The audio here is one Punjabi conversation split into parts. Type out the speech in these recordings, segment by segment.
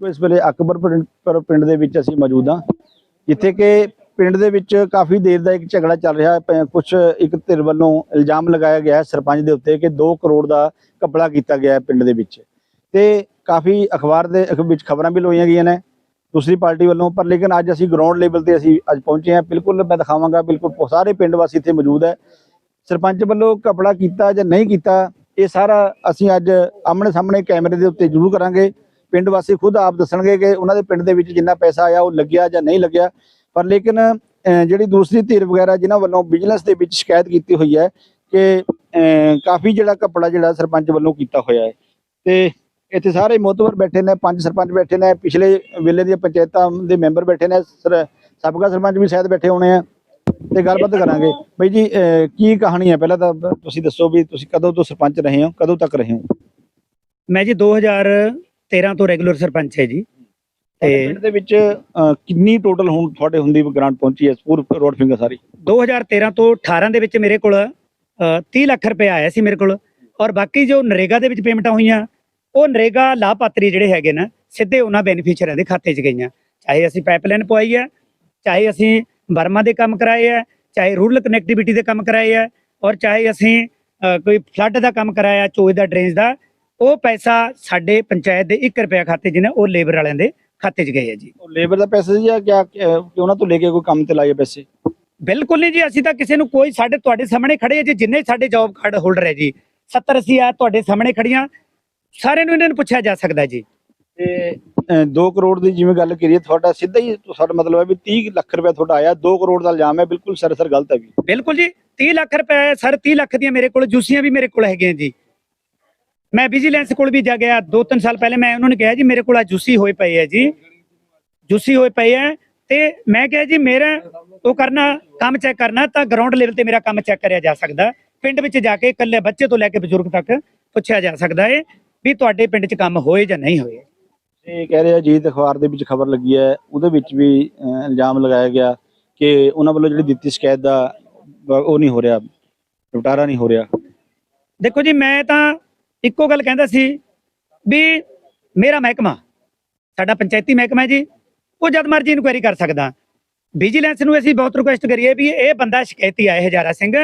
ਇਸ ਵੇਲੇ ਅਕਬਰ ਪਿੰਡ ਪਿੰਡ ਦੇ ਵਿੱਚ ਅਸੀਂ ਮੌਜੂਦ ਹਾਂ। ਜਿੱਥੇ ਕਿ ਪਿੰਡ ਦੇ ਵਿੱਚ ਕਾਫੀ ਦੇਰ ਦਾ ਇੱਕ ਝਗੜਾ ਚੱਲ ਰਿਹਾ ਹੈ। ਕੁਝ ਇੱਕ ਧਿਰ ਵੱਲੋਂ ਇਲਜ਼ਾਮ ਲਗਾਇਆ ਗਿਆ ਹੈ ਸਰਪੰਚ ਦੇ ਉੱਤੇ ਕਿ 2 ਕਰੋੜ ਦਾ ਕਪੜਾ ਕੀਤਾ ਗਿਆ ਹੈ ਪਿੰਡ ਦੇ ਵਿੱਚ। ਤੇ ਕਾਫੀ ਅਖਬਾਰ ਦੇ ਵਿੱਚ ਖਬਰਾਂ ਵੀ ਲੋਈਆਂ ਗਈਆਂ ਨੇ। ਦੂਸਰੀ ਪਾਰਟੀ ਵੱਲੋਂ, ਪਰ ਲੇਕਿਨ ਅੱਜ ਅਸੀਂ ਗਰਾਊਂਡ ਲੈਵਲ ਤੇ ਅਸੀਂ ਅੱਜ ਪਹੁੰਚੇ ਹਾਂ। ਬਿਲਕੁਲ ਮੈਂ ਦਿਖਾਵਾਂਗਾ, ਬਿਲਕੁਲ ਸਾਰੇ ਪਿੰਡ ਵਾਸੀ ਇੱਥੇ ਮੌਜੂਦ ਹੈ। ਸਰਪੰਚ ਵੱਲੋਂ ਕਪੜਾ ਕੀਤਾ ਜਾਂ ਨਹੀਂ ਕੀਤਾ, ਇਹ ਸਾਰਾ ਅਸੀਂ ਅੱਜ ਆਮਣੇ ਸਾਹਮਣੇ ਕੈਮਰੇ ਦੇ ਉੱਤੇ ਜ਼ਰੂਰ ਕਰਾਂਗੇ। ਪਿੰਡ ਵਾਸੀ ਖੁਦ ਆਪ ਦੱਸਣਗੇ ਕਿ ਉਹਨਾਂ ਦੇ ਪਿੰਡ ਦੇ ਵਿੱਚ ਜਿੰਨਾ ਪੈਸਾ ਆਇਆ, ਉਹ ਲੱਗਿਆ ਜਾਂ ਨਹੀਂ ਲੱਗਿਆ। ਪਰ ਲੇਕਿਨ ਜਿਹੜੀ ਦੂਸਰੀ ਧਿਰ ਵਗੈਰਾ ਜਿਨ੍ਹਾਂ ਵੱਲੋਂ ਬਿਜ਼ਨਸ ਦੇ ਵਿੱਚ ਸ਼ਿਕਾਇਤ ਕੀਤੀ ਹੋਈ ਹੈ ਕਿ ਕਾਫੀ ਜਿਹੜਾ ਕਪੜਾ ਜਿਹੜਾ ਸਰਪੰਚ ਵੱਲੋਂ ਕੀਤਾ ਹੋਇਆ ਹੈ। ਤੇ ਇੱਥੇ ਸਾਰੇ ਮੋਤਵਰ ਬੈਠੇ ਨੇ, ਪੰਜ ਸਰਪੰਚ ਬੈਠੇ ਨੇ, ਪਿਛਲੇ ਵੇਲੇ ਦੀਆਂ ਪੰਚਾਇਤਾਂ ਦੇ ਮੈਂਬਰ ਬੈਠੇ ਨੇ, ਸਰ- ਸਾਬਕਾ ਸਰਪੰਚ ਵੀ ਸ਼ਾਇਦ ਬੈਠੇ ਹੋਣੇ ਆ। ਤੇ ਗੱਲਬਾਤ ਕਰਾਂਗੇ। ਬਈ ਜੀ ਕੀ ਕਹਾਣੀ ਹੈ? ਪਹਿਲਾਂ ਤਾਂ ਤੁਸੀਂ ਦੱਸੋ ਵੀ ਤੁਸੀਂ ਕਦੋਂ ਤੋਂ ਸਰਪੰਚ ਰਹੇ ਹੋ, ਕਦੋਂ ਤੱਕ ਰਹੇ ਹੋ? ਮੈਂ ਜੀ 2013 ਤੋਂ ਰੈਗੂਲਰ ਸਰਪੰਚ ਹੈ ਜੀ। ਤੇ ਪਿੰਡ ਦੇ ਵਿੱਚ ਅਹ, ਕਿੰਨੀ ਟੋਟਲ ਹੁਣ ਤੁਹਾਡੇ ਹੁੰਦੀ ਗ੍ਰਾਂਟ ਪਹੁੰਚੀ ਹੈ? ਪੂਰੇ ਰੋਡ ਫਿੰਗਰ ਸਾਰੀ। 2013 ਤੋਂ 18 ਦੇ ਵਿੱਚ ਮੇਰੇ ਕੋਲ ਅ, 30 ਲੱਖ ਰੁਪਏ ਆਇਆ ਸੀ ਮੇਰੇ ਕੋਲ। ਔਰ ਬਾਕੀ ਜੋ ਨਰੇਗਾ ਦੇ ਵਿੱਚ ਪੇਮੈਂਟਾਂ ਹੋਈਆਂ ਉਹ ਨਰੇਗਾ ਲਾਭਪਾਤਰੀ ਜਿਹੜੇ ਹੈਗੇ ਨਾ ਸਿੱਧੇ ਉਹਨਾਂ ਬੈਨੀਫੀਸ਼ੀਅਰਾਂ ਦੇ ਖਾਤੇ 'ਚ ਗਈਆਂ। ਚਾਹੇ ਅਸੀਂ ਪਾਈਪਲਾਈਨ ਪਵਾਈ ਹੈ ਚਾਹੇ ਅਸੀਂ ਬਰਮਾ ਦੇ ਕੰਮ ਕਰਾਏ ਹੈ ਚਾਹੇ ਰੂਰਲ ਕਨੈਕਟੀਵਿਟੀ ਦੇ ਕੰਮ ਕਰਾਏ ਹੈ ਔਰ ਚਾਹੇ ਅਸੀਂ ਅ, ਕੋਈ ਫਲੱਡ ਦਾ ਕੰਮ ਕਰਾਇਆ ਚੋਏ ਦਾ ਡਰੇਨਜ ਦਾ ਉਹ ਪੈਸਾ ਸਾਡੇ ਪੰਚਾਇਤ ਦੇ 1 ਰੁਪਿਆ ਖਾਤੇ 'ਚ ਨੇ ਉਹ ਲੇਬਰ ਵਾਲਿਆਂ ਦੇ ਖਾਤੇ 'ਚ ਗਏ ਹੈ ਜੀ। ਉਹ ਲੇਬਰ ਦਾ ਪੈਸਾ ਜਾਂ ਕਿਆ ਕਿ ਉਹਨਾਂ ਤੋਂ ਲੈ ਕੇ ਕੋਈ ਕੰਮ ਤੇ ਲਾਏ ਪੈਸੇ? ਬਿਲਕੁਲ ਨਹੀਂ ਜੀ ਅਸੀਂ ਤਾਂ ਕਿਸੇ ਨੂੰ ਕੋਈ ਸਾਡੇ ਤੁਹਾਡੇ ਸਾਹਮਣੇ ਖੜੇ ਆ ਜੀ ਜਿੰਨੇ ਸਾਡੇ ਜੌਬ ਕਾਰਡ ਹੋਲਡਰ ਹੈ ਜੀ 70 ਅਸੀਂ ਆ ਤੁਹਾਡੇ ਸਾਹਮਣੇ ਖੜੀਆਂ ਸਾਰਿਆਂ ਨੂੰ ਇਹਨਾਂ ਨੂੰ ਪੁੱਛਿਆ ਜਾ ਸਕਦਾ ਜੀ। ਤੇ 2 ਕਰੋੜ ਦੀ ਜਿਵੇਂ ਗੱਲ ਕਰੀਏ ਤੁਹਾਡਾ ਸਿੱਧਾ ਹੀ ਤੁਹਾਡਾ ਮਤਲਬ ਹੈ ਵੀ 30 ਲੱਖ ਰੁਪਏ ਤੁਹਾਡਾ ਆਇਆ 2 ਕਰੋੜ ਦਾ ਇਲਜ਼ਾਮ ਹੈ ਬਿਲਕੁਲ ਸਰਸਰ ਗਲਤ ਹੈ ਵੀ ਬਿਲਕੁਲ ਜੀ 30 ਲੱਖ ਰੁਪਏ ਸਰ 30 ਲੱਖ ਦੀਆਂ ਮੇਰੇ ਕੋਲ ਜੂਸੀਆਂ ਵੀ ਮੇਰੇ ਕੋਲ ਹੈਗੀਆਂ ਜੀ। ਮੈਂ ਵਿਜੀਲੈਂਸ ਕੋਲ ਵੀ ਜਾ ਗਿਆ 2-3 ਸਾਲ ਪਹਿਲੇ ਮੈਂ ਉਹਨਾਂ ਨੂੰ ਕਿਹਾ ਜੀ ਮੇਰੇ ਕੋਲ ਆ ਜੂਸੀ ਹੋਏ ਪਏ ਹੈ ਜੀ। ਜੂਸੀ ਹੋਏ ਪਏ ਹੈ ਤੇ ਮੈਂ ਕਿਹਾ ਜੀ ਮੇਰਾ ਉਹ ਕਰਨਾ ਕੰਮ ਚੈੱਕ ਕਰਨਾ ਤਾਂ ਗਰਾਊਂਡ ਲੈਵਲ ਤੇ ਮੇਰਾ ਕੰਮ ਚੈੱਕ ਕਰਿਆ ਜਾ ਸਕਦਾ। ਪਿੰਡ ਵਿੱਚ ਜਾ ਕੇ ਇਕੱਲੇ ਬੱਚੇ ਤੋਂ ਲੈ ਕੇ ਬਜ਼ੁਰਗ ਤੱਕ ਪੁੱਛਿਆ ਜਾ ਸਕਦਾ ਹੈ ਵੀ ਤੁਹਾਡੇ ਪਿੰਡ 'ਚ ਕੰਮ ਹੋਏ ਜਾਂ ਨਹੀਂ ਹੋਏ। ਇਹ ਕਹਿ ਰਿਹਾ ਜੀਤ ਅਖਬਾਰ ਦੇ ਵਿੱਚ ਖਬਰ ਲੱਗੀ ਹੈ ਉਹਦੇ ਵਿੱਚ ਵੀ ਇਲਜ਼ਾਮ ਲਗਾਇਆ ਗਿਆ ਕਿ ਉਹਨਾਂ ਵੱਲੋਂ ਜਿਹੜੀ ਦਿੱਤੀ ਸ਼ਿਕਾਇਤ ਦਾ ਉਹ ਨਹੀਂ ਹੋ ਰਿਹਾ ਨਿਪਟਾਰਾ ਨਹੀਂ ਹੋ ਰਿਹਾ। ਦੇਖੋ ਜੀ ਮੈਂ ਤਾਂ ਇੱਕੋ ਗੱਲ ਕਹਿੰਦਾ ਸੀ ਵੀ ਮੇਰਾ ਮਹਿਕਮਾ, ਸਾਡਾ ਪੰਚਾਇਤੀ ਮਹਿਕਮਾ ਜੀ, ਉਹ ਜਦ ਮਰਜ਼ੀ ਇਨਕੁਆਇਰੀ ਕਰ ਸਕਦਾ। ਵਿਜੀਲੈਂਸ ਨੂੰ ਅਸੀਂ ਬਹੁਤ ਰਿਕੁਐਸਟ ਕਰੀਏ ਵੀ ਇਹ ਬੰਦਾ ਸ਼ਿਕਾਇਤੀ ਆਏ ਹਜ਼ਾਰਾ ਸਿੰਘ,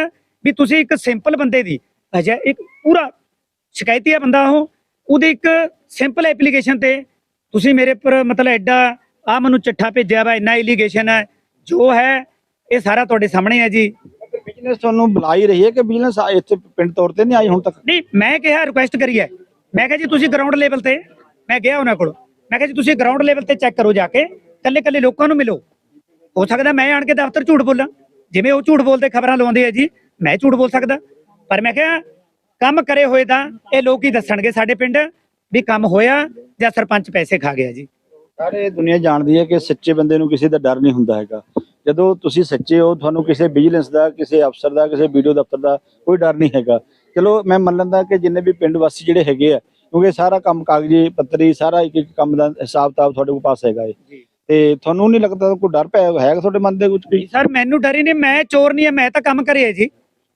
ਵੀ ਤੁਸੀਂ ਇੱਕ ਸਿੰਪਲ ਬੰਦੇ ਦੀ, ਅਜਾ ਇੱਕ ਪੂਰਾ ਸ਼ਿਕਾਇਤੀ ਆ ਬੰਦਾ ਉਹ, ਉਹਦੀ ਇੱਕ ਸਿੰਪਲ ਐਪਲੀਕੇਸ਼ਨ ਤੇ ਤੁਸੀਂ ਮੇਰੇ ਪਰ ਮਤਲਬ ਐਡਾ ਆ ਮੈਨੂੰ ਚਿੱਠਾ ਭੇਜਿਆ ਵਾ, ਇੰਨਾ ਇਲੀਗੇਸ਼ਨ ਹੈ, ਜੋ ਹੈ, ਇਹ ਸਾਰਾ ਤੁਹਾਡੇ ਸਾਹਮਣੇ ਹੈ ਜੀ। ਬਿਜ਼ਨਸ ਤੁਹਾਨੂੰ ਬੁਲਾ ਹੀ ਰਹੀ ਹੈ ਕਿ ਬਿਜ਼ਨਸ ਇੱਥੇ ਪਿੰਡ ਤੌਰ ਤੇ ਨਹੀਂ ਆਈ ਹੁਣ ਤੱਕ? ਨਹੀਂ ਮੈਂ ਕਿਹਾ ਰਿਕੁਐਸਟ ਕਰੀ ਹੈ। ਮੈਂ ਕਿਹਾ ਜੀ ਤੁਸੀਂ ਗਰਾਊਂਡ ਲੈਵਲ ਤੇ ਮੈਂ ਗਿਆ ਉਹਨਾਂ ਕੋਲ। ਮੈਂ ਕਿਹਾ ਜੀ ਤੁਸੀਂ ਗਰਾਊਂਡ ਲੈਵਲ ਤੇ ਚੈੱਕ ਕਰੋ ਜਾ ਕੇ ਕੱਲੇ ਕੱਲੇ ਲੋਕਾਂ ਨੂੰ ਮਿਲੋ। ਹੋ ਸਕਦਾ ਮੈਂ ਆਣ ਕੇ ਦਫ਼ਤਰ ਝੂਠ ਬੋਲਾਂ। ਜਿਵੇਂ ਉਹ ਝੂਠ ਬੋਲਦੇ ਖਬਰਾਂ ਲਾਉਂਦੇ ਆ ਜੀ ਮੈਂ ਝੂਠ ਬੋਲ ਸਕਦਾ। ਪਰ ਮੈਂ ਕਿਹਾ ਕੰਮ ਕਰੇ ਹੋਏ ਤਾਂ ਇਹ ਲੋਕ ਹੀ ਦੱਸਣਗੇ ਸਾਡੇ ਪਿੰਡ ਵੀ ਕੰਮ ਹੋਇਆ ਜਾਂ ਸਰਪੰਚ ਪੈਸੇ ਖਾ ਗਿਆ ਜੀ। ਸਾਰੇ ਦੁਨੀਆ ਜਾਣਦੀ ਹੈ ਕਿ ਸੱਚੇ ਬੰਦੇ ਨੂੰ ਕਿਸੇ ਦਾ ਡਰ ਨਹੀਂ ਹੁੰਦਾ ਹੈਗਾ। ਜਦੋਂ ਤੁਸੀਂ ਸੱਚੇ ਹੋ ਤੁਹਾਨੂੰ ਕਿਸੇ ਵਿਜੀਲੈਂਸ ਦਾ ਕਿਸੇ ਅਫਸਰ ਦਾ ਕਿਸੇ ਵੀਡੀਓ ਦਫ਼ਤਰ ਦਾ ਕੋਈ ਡਰ ਨਹੀਂ ਹੈਗਾ। ਚਲੋ ਮੈਂ ਮੰਨ ਲੈਂਦਾ ਕਿ ਜਿੰਨੇ ਵੀ ਪਿੰਡ ਵਾਸੀ ਜਿਹੜੇ ਹੈਗੇ ਆ ਕਿਉਂਕਿ ਸਾਰਾ ਕੰਮ ਕਾਗਜ਼ੀ ਪੱਤਰੀ ਸਾਰਾ ਇੱਕ ਇੱਕ ਕੰਮ ਦਾ ਹਿਸਾਬ ਕਿਤਾਬ ਤੁਹਾਡੇ ਕੋਲ ਪਾਸ ਹੈਗਾ ਏ। ਤੇ ਤੁਹਾਨੂੰ ਨਹੀਂ ਲੱਗਦਾ ਕੋਈ ਡਰ ਪਿਆ ਹੈਗਾ ਤੁਹਾਡੇ ਮਨ ਦੇ ਵਿੱਚ ਕੋਈ? ਸਰ ਮੈਨੂੰ ਡਰ ਹੀ ਨਹੀਂ ਮੈਂ ਚੋਰ ਨਹੀਂ ਮੈਂ ਤਾਂ ਕੰਮ ਕਰਿਆ ਜੀ।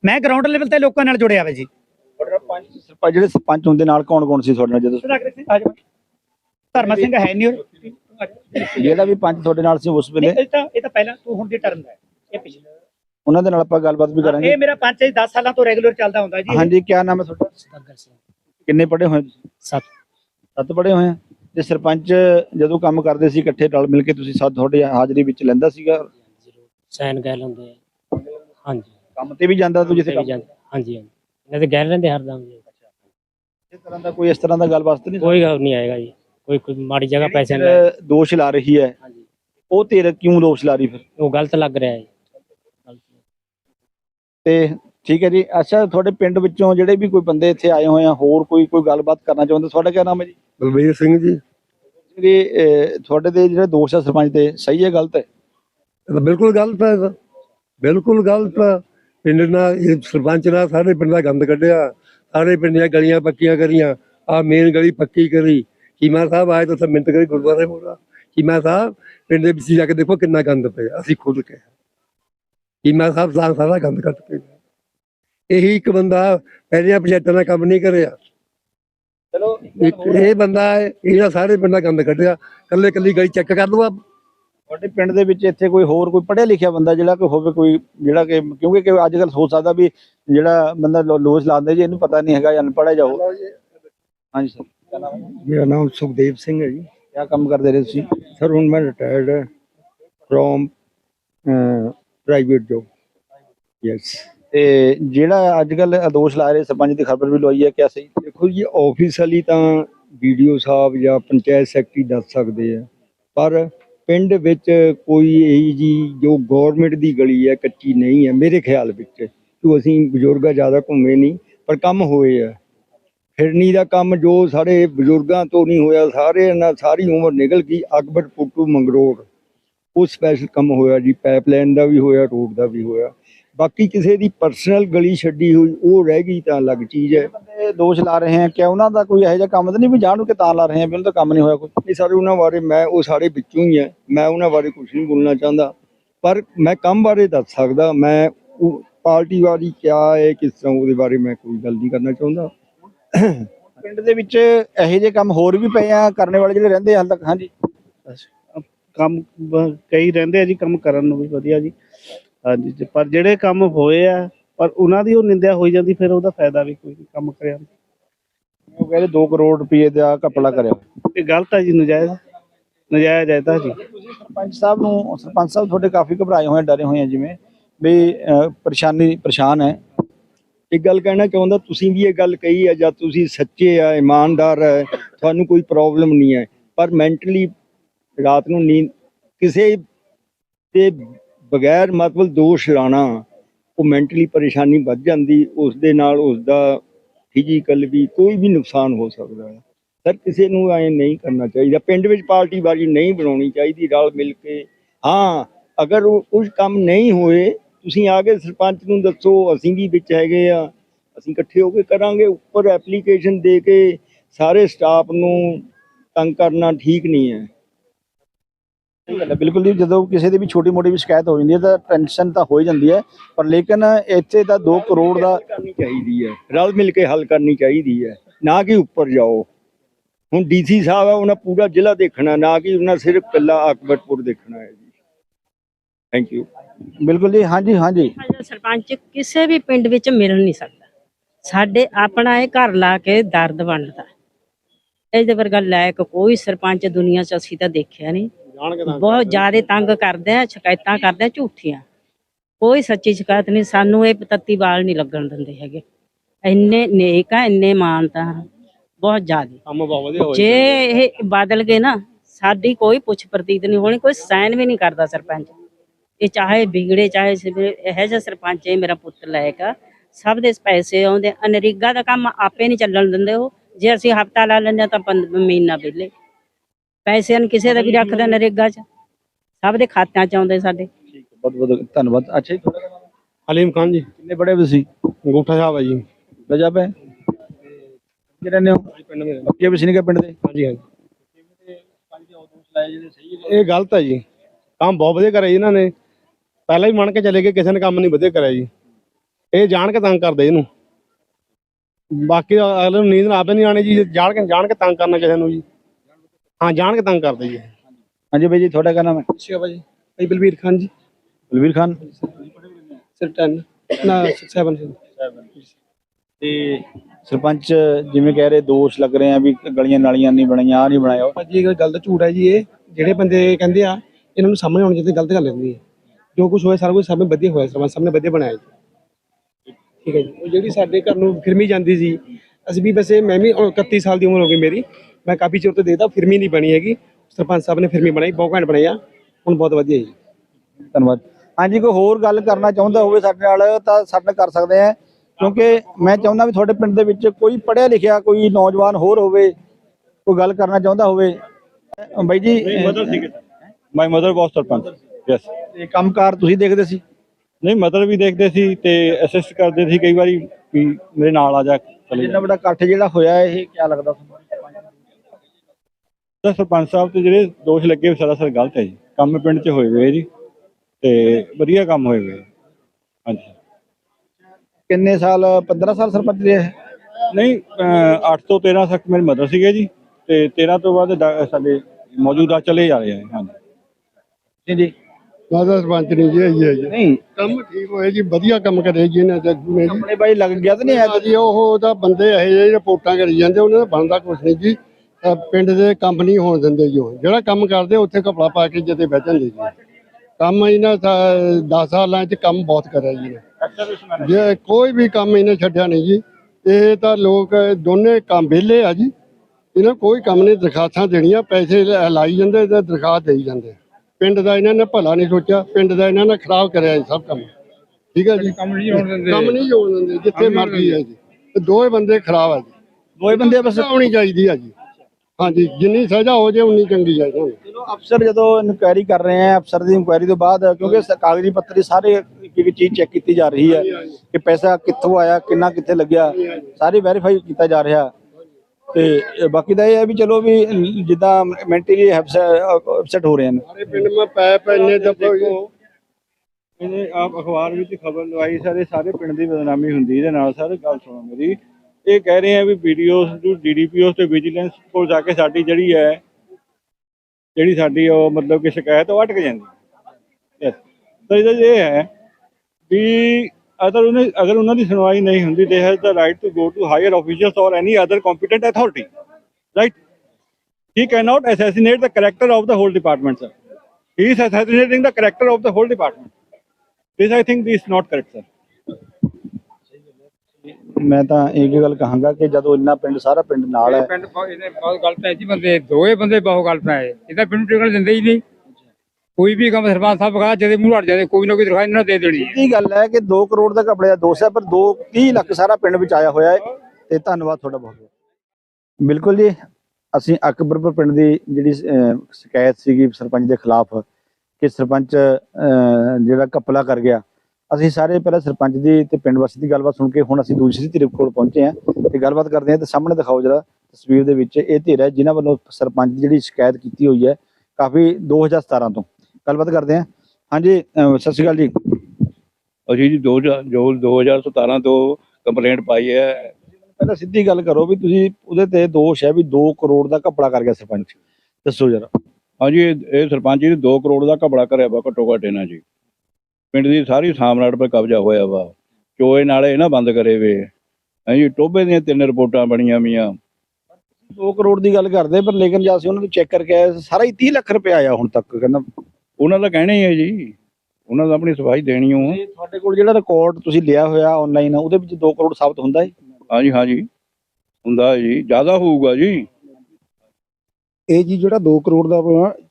ਮੈਂ ਗਰਾਊਂਡ ਲੈਵਲ ਤੇ ਲੋਕਾਂ ਨਾਲ ਜੁੜਿਆ ਵਾ ਜੀ। ਸਰਪੰਚ ਜਿਹੜੇ ਸਰਪੰਚ ਹੁੰਦੇ ਨਾਲ ਕੌਣ ਕੌਣ ਸੀ ਤੁਹਾਡੇ ਨਾਲ ਜਦੋਂ? ਧਰਮਾ ਸਿੰਘ ਹੈ ਨਹੀਂ ਉਹ। ਜਿਹੜਾ ਵੀ ਪੰਚ ਤੁਹਾਡੇ ਨਾਲ ਸੀ ਉਸ ਵੇਲੇ? ਇਹ ਤਾਂ ਇਹ ਤਾਂ ਪਹਿਲਾਂ ਤੂੰ ਹੁਣ ਦੀ ਟਰਮ ਦਾ ਹੈ। ਇਹ ਪਿਛਲਾ ਉਹਨਾਂ ਦੇ ਨਾਲ ਆਪਾਂ ਗੱਲਬਾਤ ਵੀ ਕਰਾਂਗੇ। ਇਹ ਮੇਰਾ ਪੰਚ 10 ਸਾਲਾਂ ਤੋਂ ਰੈਗੂਲਰ ਚੱਲਦਾ ਹੁੰਦਾ ਜੀ। ਹਾਂਜੀ ਕੀ ਨਾਮ ਹੈ ਤੁਹਾਡਾ? ਸੁਦਾਗਰ ਸਿੰਘ। ਕਿੰਨੇ ਪੜ੍ਹੇ ਹੋਏ ਤੁਸੀਂ? ਸੱਤ। ਸੱਤ ਪੜ੍ਹੇ ਹੋਏ ਆ। ਤੇ ਸਰਪੰਚ ਜਦੋਂ ਕੰਮ ਕਰਦੇ ਸੀ ਇਕੱਠੇ ਰਲ ਮਿਲ ਕੇ ਤੁਸੀਂ ਸੱਤ ਤੁਹਾਡੇ ਹਾਜ਼ਰੀ ਵਿੱਚ ਲੈਂਦਾ ਸੀਗਾ? ਸਾਈਨ ਕਹਿ ਲੈਂਦੇ ਆ। ਹਾਂਜੀ। ਕੰਮ ਤੇ ਵੀ ਜਾਂਦਾ ਤੂੰ ਜਿੱਥੇ ਤੇ ਹਾਂਜੀ ਹਾਂਜੀ। ਇਹਨਾਂ ਦੇ ਕਹਿ ਲੈਂਦੇ ਹਰਦਮ ਜੀ। ਇਸ ਤਰ੍ਹਾਂ ਦਾ ਕੋਈ ਇਸ ਤਰ੍ਹਾਂ ਦਾ ਗੱਲਬਾਤ ਨਹੀਂ ਕੋਈ ਗੱਲ ਨਹੀਂ ਆਏਗਾ ਜੀ। ਕੋਈ ਕੋਈ ਮਾੜੀ ਜਗ੍ਹਾ ਪੈਸੇ ਲੈ ਫਿਰ ਦੋਸ਼ ਲਾ ਰਹੀ ਹੈ ਹਾਂਜੀ। ਉਹ ਤੇਰੇ ਕਿਉਂ ਦੋਸ਼ ਲਾ ਰਹੀ ਫਿਰ? ਉਹ ਗਲਤ ਲੱਗ ਰਿਹਾ ਹੈ ਜੀ। ਗਲਤ। ਤੇ ਠੀਕ ਹੈ ਜੀ। ਅੱਛਾ ਤੁਹਾਡੇ ਪਿੰਡ ਵਿੱਚੋਂ ਜਿਹੜੇ ਵੀ ਕੋਈ ਬੰਦੇ ਇੱਥੇ ਆਏ ਹੋਏ ਆ ਹੋਰ ਕੋਈ ਕੋਈ ਗੱਲਬਾਤ ਕਰਨਾ ਚਾਹੁੰਦੇ? ਤੁਹਾਡਾ ਕੀ ਨਾਮ ਹੈ ਜੀ? ਬਲਬੀਰ ਸਿੰਘ ਜੀ। ਇਹ ਜਿਹੜੇ ਅਹ, ਤੁਹਾਡੇ ਦੇ ਜਿਹੜੇ ਦੋਸ਼ ਆ ਸਰਪੰਚ ਦੇ ਸਹੀ ਹੈ ਗਲਤ ਹੈ? ਤਾਂ ਬਿਲਕੁਲ ਗਲਤ ਹੈ ਇਹ ਤਾਂ। ਬਿਲਕੁਲ ਗਲਤ ਹੈ। ਪਿੰਡ ਨਾਲ ਇਹ ਸਰਪੰਚ ਨਾਲ ਸਾਰੇ ਪਿੰਡ ਦਾ ਗੰਦ ਕੱਢਿਆ। ਸਾਰੇ ਪਿੰਡ ਦੀਆਂ ਗਲੀਆਂ ਪੱਕੀਆਂ ਕਰੀਆਂ। ਆ ਮੇਨ ਗਲੀ ਪੱਕੀ ਕਰੀ। ਕੀਮਾ ਸਾਹਿਬ ਆਏ ਤਾਂ ਉੱਥੇ ਮਿੰਟ ਕਰੀ ਗੁਰਦੁਆਰੇ ਮੋਰਾ ਕੀਮਾ ਸਾਹਿਬ ਪਿੰਡ ਦੇ ਵਿੱਚ ਜਾ ਕੇ ਦੇਖੋ ਕਿੰਨਾ ਗੰਦ ਪਿਆ ਅਸੀਂ ਖੁਦ ਕਿਹਾ ਕੀਮਾ ਸਾਹਿਬ ਸਾਰਾ ਸਾਰਾ ਗੰਦ ਕੱਢ ਕੇ। ਇਹੀ ਇੱਕ ਬੰਦਾ ਪਹਿਲੀਆਂ ਪੰਚਾਇਤਾਂ ਦਾ ਕੰਮ ਨਹੀਂ ਕਰਿਆ। ਚਲੋ ਇਹ ਬੰਦਾ ਹੈ ਇਹਦਾ ਸਾਰੇ ਪਿੰਡਾਂ ਗੰਦ ਕੱਢਿਆ। ਕੱਲੇ ਕੱਲੀ ਗਲੀ ਚੈੱਕ ਕਰ ਲਵਾ ਤੁਹਾਡੇ ਪਿੰਡ ਦੇ ਵਿੱਚ ਇੱਥੇ ਕੋਈ ਹੋਰ ਕੋਈ ਪੜ੍ਹਿਆ ਲਿਖਿਆ ਬੰਦਾ ਜਿਹੜਾ ਕੋਈ ਹੋਵੇ ਕੋਈ ਜਿਹੜਾ ਕਿ ਕਿਉਂਕਿ ਕਿ ਅੱਜ ਕੱਲ ਸੋਚ ਸਕਦਾ ਵੀ ਜਿਹੜਾ ਬੰਦਾ ਲੋ- ਲੋਚ ਲਾਉਂਦੇ ਜੀ ਇਹਨੂੰ ਪਤਾ ਨਹੀਂ ਹੈਗਾ ਜਾਂ ਅਨਪੜ੍ਹ ਹੈ ਜਾਓ ਹਾਂਜੀ ਸਰ। ਕੀ ਹੈ ਮੇਰਾ ਨਾਮ ਸੁਖਦੇਵ ਸਿੰਘ ਹੈ ਜੀ। ਕੀ ਕੰਮ ਕਰਦੇ ਰਹੇ ਤੁਸੀਂ? ਸਰ ਹੁਣ ਮੈਂ ਰਿਟਾਇਰਡ ਹੈ। ਫਰੋਮ ਪ੍ਰਾਈਵੇਟ ਜੋਬ ਯੈਸ ਤੇ ਜਿਹੜਾ ਅੱਜ ਕੱਲ ਦੋਸ਼ ਲਾ ਰਹੇ ਸਰਪੰਚ ਦੀ ਖਬਰ ਵੀ ਲਵਾਈ ਹੈ ਕਿਆ ਸਹੀ? ਦੇਖੋ ਜੀ ਆਫੀਸ਼ੀਅਲੀ ਤਾਂ ਵੀਡੀਓ ਸਾਹਿਬ ਜਾਂ ਪੰਚਾਇਤ ਸੈਕਟਰੀ ਦੱਸ ਸਕਦੇ ਆ। ਪਰ ਪਿੰਡ ਵਿੱਚ ਕੋਈ ਇਹੀ ਜੀ ਜੋ ਗਵਰਨਮੈਂਟ ਦੀ ਗਲੀ ਹੈ ਕੱਚੀ ਨਹੀਂ ਹੈ ਮੇਰੇ ਖਿਆਲ ਵਿੱਚ। ਕਿ ਅਸੀਂ ਬਜ਼ੁਰਗਾ ਜ਼ਿਆਦਾ ਘੁੰਮੇ ਨਹੀਂ ਪਰ ਕੰਮ ਹੋਏ ਆ। ਫਿਰਨੀ ਦਾ ਕੰਮ ਜੋ ਸਾਡੇ ਬਜ਼ੁਰਗਾਂ ਤੋਂ ਨਹੀਂ ਹੋਇਆ ਸਾਰੇ ਨਾਲ ਸਾਰੀ ਉਮਰ ਨਿਕਲ ਗਈ ਅਕਬਰ ਪੁੱਟੂ ਮੰਗਰੋੜ। ਉਹ ਸਪੈਸ਼ਲ ਕੰਮ ਹੋਇਆ ਜੀ ਪਾਈਪਲਾਈਨ ਦਾ ਵੀ ਹੋਇਆ ਰੋਡ ਦਾ ਵੀ ਹੋਇਆ। ਬਾਕੀ ਕਿਸੇ ਦੀ ਪਰਸਨਲ ਗਲੀ ਛੱਡੀ ਹੋਈ ਉਹ ਰਹਿ ਗਈ ਤਾਂ ਅਲੱਗ ਚੀਜ਼ ਹੈ। ਬੰਦੇ ਦੋਸ਼ ਲਾ ਰਹੇ ਹੈ ਕਿ ਉਹਨਾਂ ਦਾ ਕੋਈ ਇਹੋ ਜਿਹਾ ਕੰਮ ਤਾਂ ਨਹੀਂ ਵੀ ਜਾਣੂ ਕਿ ਤਾਂ ਲਾ ਰਹੇ ਹੈ ਵੀ ਉਹਨਾਂ ਦਾ ਕੰਮ ਨਹੀਂ ਹੋਇਆ ਕੋਈ? ਇਹ ਸਾਰੇ ਉਹਨਾਂ ਬਾਰੇ ਮੈਂ ਉਹ ਸਾਰੇ ਵਿੱਚੋਂ ਹੀ ਹੈ। ਮੈਂ ਉਹਨਾਂ ਬਾਰੇ ਕੁਝ ਨਹੀਂ ਬੋਲਣਾ ਚਾਹੁੰਦਾ। ਪਰ ਮੈਂ ਕੰਮ ਬਾਰੇ ਦੱਸ ਸਕਦਾ ਮੈਂ ਉਹ ਪਾਰਟੀ ਵਾਲੀ ਕਿਆ ਹੈ ਕਿਸ ਤਰ੍ਹਾਂ ਉਹਦੇ ਬਾਰੇ ਮੈਂ ਕੋਈ ਗੱਲ ਨਹੀਂ ਕਰਨਾ ਚਾਹੁੰਦਾ। ਪਿੰਡ ਦੇ ਵਿੱਚ ਇਹੋ ਜਿਹੇ ਕੰਮ ਹੋਰ ਵੀ ਪਏ ਆ ਕਰਨੇ ਵਾਲੇ ਜਿਹੜੇ ਰਹਿੰਦੇ ਆ ਹਾਲ ਤੱਕ? ਹਾਂਜੀ। ਕੰਮ ਬ- ਕਈ ਰਹਿੰਦੇ ਆ ਜੀ ਕੰਮ ਕਰਨ ਨੂੰ ਵੀ ਵਧੀਆ ਜੀ। ਹਾਂਜੀ ਤੇ ਪਰ ਜਿਹੜੇ ਕੰਮ ਹੋਏ ਆ ਪਰ ਉਹਨਾਂ ਦੀ ਉਹ ਨਿੰਦਿਆ ਹੋਈ ਜਾਂਦੀ ਫਿਰ ਉਹਦਾ ਫਾਇਦਾ ਵੀ ਕੋਈ ਨਹੀਂ ਕੰਮ ਕਰਿਆ ਉਹ ਕਹਿੰਦੇ 2 ਕਰੋੜ ਰੁਪਏ ਦਾ ਘਪਲਾ ਕਰਿਆ। ਇਹ ਗਲਤ ਹੈ ਜੀ ਨਜਾਇਜ਼ ਨਜਾਇਜ਼ ਹੈ ਤਾਂ ਜੀ। ਤੁਸੀਂ ਸਰਪੰਚ ਸਾਹਿਬ ਨੂੰ ਸਰਪੰਚ ਸਾਹਿਬ ਤੁਹਾਡੇ ਕਾਫੀ ਘਬਰਾਏ ਹੋਏ ਆ, ਡਰੇ ਹੋਏ ਆ ਜਿਵੇਂ ਵੀ ਅਹ, ਪਰੇਸ਼ਾਨੀ ਪਰੇਸ਼ਾਨ ਹੈ। ਇੱਕ ਗੱਲ ਕਹਿਣਾ ਚਾਹੁੰਦਾ, ਤੁਸੀਂ ਵੀ ਇਹ ਗੱਲ ਕਹੀ ਹੈ, ਜਾਂ ਤੁਸੀਂ ਸੱਚੇ ਆ, ਇਮਾਨਦਾਰ ਹੈ ਤੁਹਾਨੂੰ ਕੋਈ ਪ੍ਰੋਬਲਮ ਨਹੀਂ ਹੈ। ਪਰ ਮੈਂਟਲੀ ਰਾਤ ਨੂੰ ਨੀਂਦ, ਕਿਸੇ ਤੇ ਬਗੈਰ ਮਤਲਬ ਦੋਸ਼ ਲਾਣਾ ਉਹ ਮੈਂਟਲੀ ਪਰੇਸ਼ਾਨੀ ਵੱਧ ਜਾਂਦੀ ਉਸ ਦੇ ਨਾਲ ਉਸ ਦਾ ਫਿਜ਼ੀਕਲ ਵੀ ਕੋਈ ਵੀ ਨੁਕਸਾਨ ਹੋ ਸਕਦਾ ਹੈ। ਸਰ, ਕਿਸੇ ਨੂੰ ਐ ਨਹੀਂ ਕਰਨਾ ਚਾਹੀਦਾ। ਪਿੰਡ ਵਿੱਚ ਪਾਰਟੀ ਬਾਜੀ ਨਹੀਂ ਬਣਾਉਣੀ ਚਾਹੀਦੀ, ਰਲ ਮਿਲ ਕੇ। ਹਾਂ, ਅਗਰ ਉਹ ਕੁਝ ਕੰਮ ਨਹੀਂ ਹੋਏ ਤੁਸੀਂ ਆ ਕੇ ਸਰਪੰਚ ਨੂੰ ਦੱਸੋ ਅਸੀਂ ਵੀ ਵਿੱਚ ਹੈਗੇ ਆ ਅਸੀਂ ਇਕੱਠੇ ਹੋ ਕੇ ਕਰਾਂਗੇ। ਉੱਪਰ ਐਪਲੀਕੇਸ਼ਨ ਦੇ ਕੇ ਸਾਰੇ ਸਟਾਫ ਨੂੰ ਤੰਗ ਕਰਨਾ ਠੀਕ ਨਹੀਂ ਹੈ। ਬਿਲਕੁਲ ਜੀ। ਜਦੋਂ ਕਿਸੇ ਦੀ ਵੀ ਛੋਟੀ ਮੋਟੀ ਵੀ ਸ਼ਿਕਾਇਤ ਹੋ ਜਾਂਦੀ ਹੈ ਤਾਂ ਟੈਨਸ਼ਨ ਤਾਂ ਹੋ ਹੀ ਜਾਂਦੀ ਹੈ। ਪਰ ਲੇਕਿਨ ਇੱਥੇ ਤਾਂ 2 ਕਰੋੜ ਦਾ ਕਰਨੀ ਚਾਹੀਦੀ ਹੈ। ਰਲ ਮਿਲ ਕੇ ਹੱਲ ਕਰਨੀ ਚਾਹੀਦੀ ਹੈ। ਨਾ ਕਿ ਉੱਪਰ ਜਾਓ। ਹੁਣ ਡੀਸੀ ਸਾਹਿਬ ਆ ਉਹਨਾਂ ਪੂਰਾ ਜ਼ਿਲ੍ਹਾ ਦੇਖਣਾ ਨਾ ਕਿ ਉਹਨਾਂ ਸਿਰਫ ਕੱਲਾ ਅਕਬਰਪੁਰ ਦੇਖਣਾ ਹੈ। ਥੈਂਕ ਯੂ ਬਿਲਕੁਲ ਜੀ ਹਾਂਜੀ ਹਾਂਜੀ। ਸਰਪੰਚ ਕਿਸੇ ਵੀ ਪਿੰਡ ਵਿੱਚ ਮਿਲ ਨਹੀਂ ਸਕਦਾ। ਸਾਡੇ ਆਪਣਾ ਇਹ ਘਰ ਲਾ ਕੇ ਦਰਦ ਵੰਡਦਾ। ਇਹਦੇ ਵਰਗਾ ਲਾਇਕ ਕੋਈ ਸਰਪੰਚ ਦੁਨੀਆ 'ਚ ਅਸੀਂ ਤਾਂ ਦੇਖਿਆ ਨਹੀਂ। ਬਹੁਤ ਜ਼ਿਆਦਾ ਤੰਗ ਕਰਦੇ ਆ ਸ਼ਿਕਾਇਤਾਂ ਕਰਦੇ ਆ ਝੂਠੀਆਂ। ਕੋਈ ਸੱਚੀ ਸ਼ਿਕਾਇਤ ਨਹੀਂ ਸਾਨੂੰ ਇਹ ਪਤੱਤੀ ਵਾਲ ਨਹੀਂ ਲੱਗਣ ਦਿੰਦੇ ਹੈਗੇ। ਇੰਨੇ ਨੇਕ ਆ ਇੰਨੇ ਮਾਨਤਾ ਬਹੁਤ ਜ਼ਿਆਦਾ। ਕੰਮ ਬਹੁਤ ਵਧੀਆ ਹੋਇਆ ਜੇ ਇਹ ਬਦਲ ਗਏ ਨਾ ਸਾਡੀ ਕੋਈ ਪੁੱਛ ਪ੍ਰਤੀਤ ਨਹੀਂ ਹੋਣੀ ਕੋਈ ਸਾਈਨ ਵੀ ਨਹੀਂ ਕਰਦਾ ਸਰਪੰਚ। ਇਹ ਚਾਹੇ ਵਿਗੜੇ ਚਾਹੇ ਇਹੋ ਜਿਹਾ ਸਰਪੰਚ ਹੈ ਮੇਰਾ ਪੁੱਤ ਲਾਇਕ ਸਭ ਦੇ ਪੈਸੇ ਆਉਂਦੇ ਅਨਰੀਗਾ ਦਾ ਕੰਮ ਆਪੇ ਨਹੀਂ ਚੱਲਣ ਦਿੰਦੇ ਉਹ। ਜੇ ਅਸੀਂ ਹਫਤਾ ਲਾ ਲੈਂਦੇ ਹਾਂ ਤਾਂ ਮਹੀਨਾ ਵਿਹਲੇ। ਪੈਸੇ ਨੂੰ ਕਿਸੇ ਦਾ ਵੀ ਰੱਖਦਾ ਨਰੇਗਾ 'ਚ? ਸਭ ਦੇ ਖਾਤਿਆਂ 'ਚ ਆਉਂਦੇ ਸਾਡੇ। ਬਹੁਤ ਬਹੁਤ ਧੰਨਵਾਦ। ਅੱਛਾ ਜੀ ਤੁਹਾਡਾ ਨਾਮ? ਹਲੀਮ ਖਾਨ ਜੀ। ਕਿੰਨੇ ਬੜੇ ਹੋ ਤੁਸੀਂ? ਅੰਗੂਠਾ ਸਾਹਿਬ ਹੈ ਜੀ। ਪੰਜਾਬ ਹੈ ਕਿਹੜੇ ਰਹਿੰਦੇ ਹੋ? ਪਿੰਡ ਮੇਰੇ ਪੱਕੇ ਵਸਨੀਕ ਪਿੰਡ ਦੇ? ਹਾਂਜੀ ਹਾਂਜੀ। ਇਹ ਗਲਤ ਹੈ ਜੀ। ਕੰਮ ਬਹੁਤ ਵਧੀਆ ਕਰਿਆ ਜੀ ਇਹਨਾਂ ਨੇ। ਪਹਿਲਾਂ ਹੀ ਮੰਨ ਕੇ ਚਲੇ ਗਏ ਕਿਸੇ ਨੇ ਕੰਮ ਨਹੀਂ ਵਧੀਆ ਕਰਿਆ ਜੀ। ਇਹ ਜਾਣ ਕੇ ਤੰਗ ਕਰਦੇ ਇਹਨੂੰ। ਬਾਕੀ ਅਗਲੇ ਨੂੰ ਨੀਂਦ ਨਾ ਆਪੇ ਨਹੀਂ ਆਣੀ ਜੀ ਜਾਣ ਕੇ ਜਾਣ ਕੇ ਤੰਗ ਕਰਨਾ ਕਿਸੇ ਨੂੰ ਜੀ। ਹਾਂ ਜਾਣ ਕੇ ਤੰਗ ਕਰਦੇ ਜੀ। ਹਾਂਜੀ ਬਾਈ ਜੀ ਤੁਹਾਡਾ ਕੀ ਨਾਮ ਹੈ? ਅੱਛਾ ਭਾਜੀ ਭਾਈ ਬਲਵੀਰ ਖਾਨ ਜੀ। ਬਲਵੀਰ ਖਾਨ। ਸਿਰ 10 ਨਾ 7 ਤੇ ਸਰਪੰਚ ਜਿਵੇਂ ਕਹਿ ਰਹੇ ਦੋਸ਼ ਲੱਗ ਰਹੇ ਆ ਵੀ ਗਲੀਆਂ ਨਾਲੀਆਂ ਨਹੀਂ ਬਣਾਈਆਂ ਆ ਨਹੀਂ ਬਣਾਇਆ। ਉਹ। ਭਾਜੀ ਇਹ ਗੱਲ ਝੂਠ ਹੈ ਜੀ ਇਹ। ਜਿਹੜੇ ਬੰਦੇ ਕਹਿੰਦੇ ਆ ਇਹਨਾਂ ਨੂੰ ਸਾਹਮਣੇ ਆਉਣੀ ਚਾਹੀਦੀ ਗਲਤ ਗੱਲ ਹੁੰਦੀ ਹੈ। ਜੋ ਕੁਝ ਹੋਇਆ ਸਾਰਾ ਕੁਝ ਸਾਹਮਣੇ ਵਧੀਆ ਹੋਇਆ ਸਰਪੰਚ ਸਾਹਮਣੇ ਵਧੀਆ ਬਣਾਇਆ ਜੀ। ਠੀਕ ਹੈ ਜੀ। ਉਹ ਜਿਹੜੀ ਸਾਡੇ ਘਰ ਨੂੰ ਫਿਰਮੀ ਜਾਂਦੀ ਸੀ ਅਸੀਂ ਵੀ ਵੈਸੇ ਮੈਂ ਵੀ ਹੁਣ 31 ਸਾਲ ਦੀ ਉਮਰ ਹੋ ਗਈ ਮੇਰੀ ਮੈਂ ਕਾਫੀ ਚਿਰ ਤੋਂ ਦੇਖਦਾ ਫਿਰਮੀ ਨਹੀਂ ਬਣੀ ਹੈਗੀ। ਸਰਪੰਚ ਸਾਹਿਬ ਨੇ ਫਿਰਮੀ ਬਣਾਈ ਬਹੁਤ ਘੈਂਟ ਬਣਾਈ ਆ। ਹੁਣ ਬਹੁਤ ਵਧੀਆ ਜੀ। ਧੰਨਵਾਦ। ਹਾਂਜੀ ਕੋਈ ਹੋਰ ਗੱਲ ਕਰਨਾ ਚਾਹੁੰਦਾ ਹੋਵੇ ਸਾਡੇ ਨਾਲ ਤਾਂ ਸਾਡੇ ਨਾਲ ਕਰ ਸਕਦੇ ਆ। ਕਿਉਂਕਿ ਮੈਂ ਚਾਹੁੰਦਾ ਵੀ ਤੁਹਾਡੇ ਪਿੰਡ ਦੇ ਵਿੱਚ ਕੋਈ ਪੜ੍ਹਿਆ ਲਿਖਿਆ ਕੋਈ ਨੌਜਵਾਨ ਹੋਰ ਹੋਵੇ ਕੋਈ ਗੱਲ ਕਰਨਾ ਚਾਹੁੰਦਾ ਹੋਵੇ। ਬਾਈ ਜੀ my mother was sarpanch. Yes ਇਹ ਕੰਮਕਾਰ ਤੁਸੀਂ ਦੇਖਦੇ ਸੀ? ਨਹੀਂ ਮਦਰ ਵੀ ਦੇਖਦੇ ਸੀ ਤੇ ਅਸਿਸਟ ਕਰਦੇ ਸੀ ਕਈ ਵਾਰੀ ਵੀ ਮੇਰੇ ਨਾਲ ਆ ਜਾ ਚਲੇ ਇੰਨਾ ਵੱਡਾ ਇਕੱਠ ਜਿਹੜਾ ਹੋਇਆ ਇਹ ਕੀ ਲੱਗਦਾ ਤੁਹਾਨੂੰ? ਤਾਂ ਸਰਪੰਚ ਸਾਹਿਬ ਤੇ ਜਿਹੜੇ ਦੋਸ਼ ਲੱਗੇ ਹੋਏ ਸਰਾਸਰ ਗਲਤ ਹੈ ਜੀ। ਕੰਮ ਪਿੰਡ 'ਚ ਹੋਏ ਹੋਏ ਜੀ ਤੇ ਵਧੀਆ ਕੰਮ ਹੋਏ ਹੋਏ। ਹਾਂਜੀ। ਕਿੰਨੇ ਸਾਲ 15 ਸਾਲ ਸਰਪੰਚ ਰਿਹਾ? ਹੈ ਨਹੀਂ 8 ਤੋਂ 13 ਤੱਕ ਮੇਰੇ ਮਦਰ ਸੀਗੇ ਜੀ ਤੇ 13 ਤੋਂ ਬਾਅਦ ਡਾ- ਸਾਡੇ ਮੌਜੂਦਾ ਚਲੇ ਜਾ ਰਹੇ ਆ ਹਾਂਜੀ। ਜੀ ਜੀ। ਮਾਦਾ ਸਰਪੰਚ ਨਹੀਂ ਜੀ ਆਈ ਹੈ ਜੀ। ਨਹੀਂ। ਕੰਮ ਠੀਕ ਹੋਇਆ ਜੀ ਵਧੀਆ ਕੰਮ ਕਰੇ ਜੀ ਇਹਨਾਂ ਨੇ ਜੀ। ਆਪਣੇ ਬਾਈ ਲੱਗ ਗਿਆ ਤਾਂ ਨਹੀਂ ਜੀ ਉਹ ਉਹਦਾ ਬੰਦੇ ਇਹ ਜਿਹੇ ਰਿਪੋਰਟਾਂ ਕਰੀ ਜਾਂਦੇ ਉਹਨਾਂ ਦਾ ਬਣਦਾ ਕੁਛ ਨਹੀਂ ਜੀ। ਅਹ ਪਿੰਡ ਦੇ ਕੰਮ ਨਹੀਂ ਹੋਣ ਦਿੰਦੇ ਜੀ ਉਹ। ਜਿਹੜਾ ਕੰਮ ਕਰਦੇ ਉੱਥੇ ਕਪੜਾ ਪਾ ਕੇ ਜਦੇ ਬਹਿ ਜਾਂਦੇ ਜੀ। ਕੰਮ ਇਹਨਾਂ 10 ਸਾਲਾਂ 'ਚ ਕੰਮ ਬਹੁਤ ਕਰਿਆ ਜੀ ਨੇ ਜੇ ਕੋਈ ਵੀ ਕੰਮ ਇਹਨੇ ਛੱਡਿਆ ਨਹੀਂ ਜੀ ਇਹ ਤਾਂ ਲੋਕ ਦੋਨੇ ਕੰਮ ਵਿਹਲੇ ਆ ਜੀ। ਇਹਨਾਂ ਕੋਈ ਕੰਮ ਨਹੀਂ ਦਰਖਾਸਤਾਂ ਦੇਣੀਆਂ ਪੈਸੇ ਲੈ- ਲਾਈ ਜਾਂਦੇ ਤੇ ਦਰਖਾਸਤ ਦੇਈ ਜਾਂਦੇ। ਪਿੰਡ ਦਾ ਇਹਨਾਂ ਨੇ ਭਲਾ ਨਹੀਂ ਸੋਚਿਆ ਪਿੰਡ ਦਾ ਇਹਨਾਂ ਨੇ ਖਰਾਬ ਕਰਿਆ ਜੀ ਸਭ ਕੰਮ। ਠੀਕ ਹੈ ਜੀ? ਕੰਮ ਨਹੀਂ ਹੋਣ ਦਿੰਦੇ। ਕੰਮ ਨਹੀਂ ਹੋਣ ਦਿੰਦੇ ਜਿੱਥੇ ਮਰਜ਼ੀ ਹੈ ਜੀ। ਤੇ ਦੋਵੇਂ ਬੰਦੇ ਖਰਾਬ ਆ ਜੀ। ਦੋਏ ਬੰਦੇ ਬਸ ਹੋਣੀ ਚਾਹੀਦੀ ਆ ਜੀ। ਹਾਂਜੀ ਜਿੰਨੀ ਸਜ਼ਾ ਹੋ ਜੇ ਉਨੀ ਚੰਗੀ ਹੈ ਚਲੋ ਅਫਸਰ ਜਦੋਂ ਇਨਕੁਆਇਰੀ ਕਰ ਰਹੇ ਆ ਅਫਸਰ ਦੀ ਇਨਕੁਆਇਰੀ ਤੋਂ ਬਾਅਦ ਕਿਉਂਕਿ ਕਾਗਜ਼ੀ ਪੱਤਰ ਸਾਰੇ ਇੱਕ ਇੱਕ ਚੀਜ਼ ਚੈੱਕ ਕੀਤੀ ਜਾ ਰਹੀ ਹੈ ਕਿ ਪੈਸਾ ਕਿੱਥੋਂ ਆਇਆ ਕਿੰਨਾ ਕਿੱਥੇ ਲੱਗਿਆ। ਸਾਰੀ ਵੈਰੀਫਾਈ ਕੀਤਾ ਜਾ ਰਿਹਾ। ਤੇ ਬਾਕੀ ਦਾ ਇਹ ਹੈ ਵੀ ਚਲੋ ਵੀ ਜਿੱਦਾਂ ਮੈਂਟਲੀ ਅਪਸੈਟ ਹੋ ਰਹੇ ਹਨ। ਸਾਰੇ ਪਿੰਡ ਮੈਂ ਪੈਪ ਇੰਨੇ ਦੱਬੇ ਇਹਨੇ ਆਪ ਅਖਬਾਰ ਵਿੱਚ ਖਬਰ ਲਵਾਈ, ਸਾਰੇ ਸਾਰੇ ਪਿੰਡ ਦੀ ਬਦਨਾਮੀ ਹੁੰਦੀ, ਇਹਦੇ ਨਾਲ ਸਰ ਗੱਲ ਸੁਣੋ ਮੇਰੀ। ਇਹ ਕਹਿ ਰਹੇ ਆ ਵੀ ਵੀਡੀਓਸ ਨੂੰ ਡੀਡੀਪੀਓਸ ਤੇ ਵਿਜੀਲੈਂਸ ਕੋਲ ਜਾ ਕੇ ਸਾਡੀ ਜਿਹੜੀ ਹੈ, ਜਿਹੜੀ ਸਾਡੀ ਉਹ ਮਤਲਬ ਕਿ ਸ਼ਿਕਾਇਤ ਉਹ ਅਟਕ ਜਾਂਦੀ ਤਾਂ ਇਹਦਾ ਇਹ ਹੈ ਵੀ ਅਗਰ ਉਹਨੇ ਅਗਰ ਉਹਨਾਂ ਦੀ ਸੁਣਵਾਈ ਨਹੀਂ ਹੁੰਦੀ ਦੇ has the right to go to higher officials or any other competent authority right he cannot assassinate the character of the whole department sir he is assassinating the character of the whole department this i think this is not correct sir ਮੈਂ ਤਾਂ ਇੱਕ ਗੱਲ ਕਹਾਂਗਾ ਕਿ ਜਦੋਂ ਇੰਨਾ ਪਿੰਡ ਸਾਰਾ ਪਿੰਡ ਨਾਲ ਹੈ ਪਿੰਡ ਇਹਨੇ ਬਹੁਤ ਗਲਤ ਹੈ ਜੀ ਬੰਦੇ ਦੋਏ ਬੰਦੇ ਬਹੁਤ ਗਲਤ ਹੈ ਇਹਦਾ ਪਿੰਡ ਟਿਕਣ ਦਿੰਦੇ ਹੀ ਨਹੀਂ ਕੋਈ ਵੀ ਕੰਮ ਸਰਪੰਚ ਸਾਹਿਬ ਕਹਾ ਜਦੇ ਮੂੰਹ ਹਟ ਜਾਂਦੇ, ਕੋਈ ਨਾ ਕੋਈ ਦਿਖਾਈ ਇਹਨਾਂ ਦੇ ਦੇਣੀ ਹੈ। ਸਿੱਧੀ ਗੱਲ ਹੈ ਕਿ 2 ਕਰੋੜ ਦਾ ਕਪੜੇ ਦਾ ਦੋਸ਼ ਹੈ, ਪਰ 2 30 ਲੱਖ ਸਾਰਾ ਪਿੰਡ ਵਿੱਚ ਆਇਆ ਹੋਇਆ ਹੈ ਤੇ ਧੰਨਵਾਦ ਤੁਹਾਡਾ ਬਹੁਤ ਬਿਲਕੁਲ ਜੀ, ਅਸੀਂ ਅਕਬਰਪੁਰ ਪਿੰਡ ਦੀ ਜਿਹੜੀ ਸ਼ਿਕਾਇਤ ਸੀਗੀ ਸਰਪੰਚ ਦੇ ਖਿਲਾਫ ਕਿ ਸਰਪੰਚ ਜਿਹੜਾ ਕਪਲਾ ਕਰ ਗਿਆ, ਅਸੀਂ ਸਾਰੇ ਪਹਿਲਾਂ ਸਰਪੰਚ ਦੀ ਤੇ ਪਿੰਡ ਵਾਸੀ ਦੀ ਗੱਲਬਾਤ ਸੁਣ ਕੇ ਹੁਣ ਅਸੀਂ ਦੂਸਰੀ ਧਿਰ ਕੋਲ ਪਹੁੰਚੇ ਹਾਂ ਤੇ ਗੱਲਬਾਤ ਕਰਦੇ ਹਾਂ ਤੇ ਸਾਹਮਣੇ ਦਿਖਾਓ ਜਰਾ ਤਸਵੀਰ ਦੇ ਵਿੱਚ ਇਹ ਧਿਰ ਹੈ, ਜਿਨ੍ਹਾਂ ਵੱਲੋਂ ਸਰਪੰਚ ਦੀ ਜਿਹੜੀ ਸ਼ਿਕਾਇਤ ਕੀਤੀ ਹੋਈ ਹੈ ਕਾਫੀ 2017 ਤੋਂ। ਗੱਲਬਾਤ ਕਰਦੇ ਹਾਂ। ਹਾਂਜੀ ਅਹ, ਸਤਿ ਸ਼੍ਰੀ ਅਕਾਲ ਜੀ। ਅਸੀਂ ਜੀ ਦੋ ਹਜ਼ਾਰ- ਜੋ 2017 ਤੋਂ ਕੰਪਲੇਂਟ ਪਾਈ ਹੈ। ਪਹਿਲਾਂ ਸਿੱਧੀ ਗੱਲ ਕਰੋ ਵੀ ਤੁਸੀਂ ਉਹਦੇ ਤੇ ਦੋਸ਼ ਹੈ ਵੀ 2 ਕਰੋੜ ਦਾ ਘਪਲਾ ਕਰ ਗਿਆ ਸਰਪੰਚ। ਦੱਸੋ ਜਰਾ। ਹਾਂਜੀ ਇਹ ਇਹ ਸਰਪੰਚ ਜੀ 2 ਕਰੋੜ ਦਾ ਘਪਲਾ ਕਰਿਆ ਵਾ ਘੱਟੋ ਘੱਟ ਇਹਨਾਂ ਜੀ। ਪਿੰਡ ਦੀ ਸਾਰੀ ਸਾਮਰਾਟ 'ਤੇ ਕਬਜ਼ਾ ਹੋਇਆ ਵਾ। ਚੋਏ ਨਾਲੇ ਇਹਨਾਂ ਬੰਦ ਕਰੇ ਵੇ। ਹਾਂਜੀ ਟੋਬੇ ਦੀਆਂ ਤਿੰਨ ਰਿਪੋਰਟਾਂ ਬਣੀਆਂ ਵੀਆਂ। 2 ਕਰੋੜ ਦੀ ਗੱਲ ਕਰਦੇ ਪਰ ਲੇਕਿਨ ਜਦ ਅਸੀਂ ਉਹਨਾਂ ਨੂੰ ਚੈੱਕ ਕਰਕੇ ਆਏ ਸਾਰਾ ਹੀ 30 ਲੱਖ ਰੁਪਏ ਆਇਆ ਹੁਣ ਤੱਕ ਕਹਿੰਦਾ। ਉਹਨਾਂ ਦਾ ਕਹਿਣਾ ਹੀ ਹੈ ਜੀ। ਉਹਨਾਂ ਦਾ ਆਪਣੀ ਸਫ਼ਾਈ ਦੇਣੀ ਹੋ। ਤੇ ਤੁਹਾਡੇ ਕੋਲ ਜਿਹੜਾ ਰਿਕਾਰਡ ਤੁਸੀਂ ਲਿਆ ਹੋਇਆ ਆਨਲਾਈਨ ਉਹਦੇ ਵਿੱਚ 2 ਕਰੋੜ ਸਾਬਤ ਹੁੰਦਾ ਹੈ ਹਾਂਜੀ ਹਾਂਜੀ। ਹੁੰਦਾ ਜੀ। ਜ਼ਿਆਦਾ ਹੋਊਗਾ ਜੀ। ਇਹ ਜੀ ਜਿਹੜਾ 2 ਕਰੋੜ ਦਾ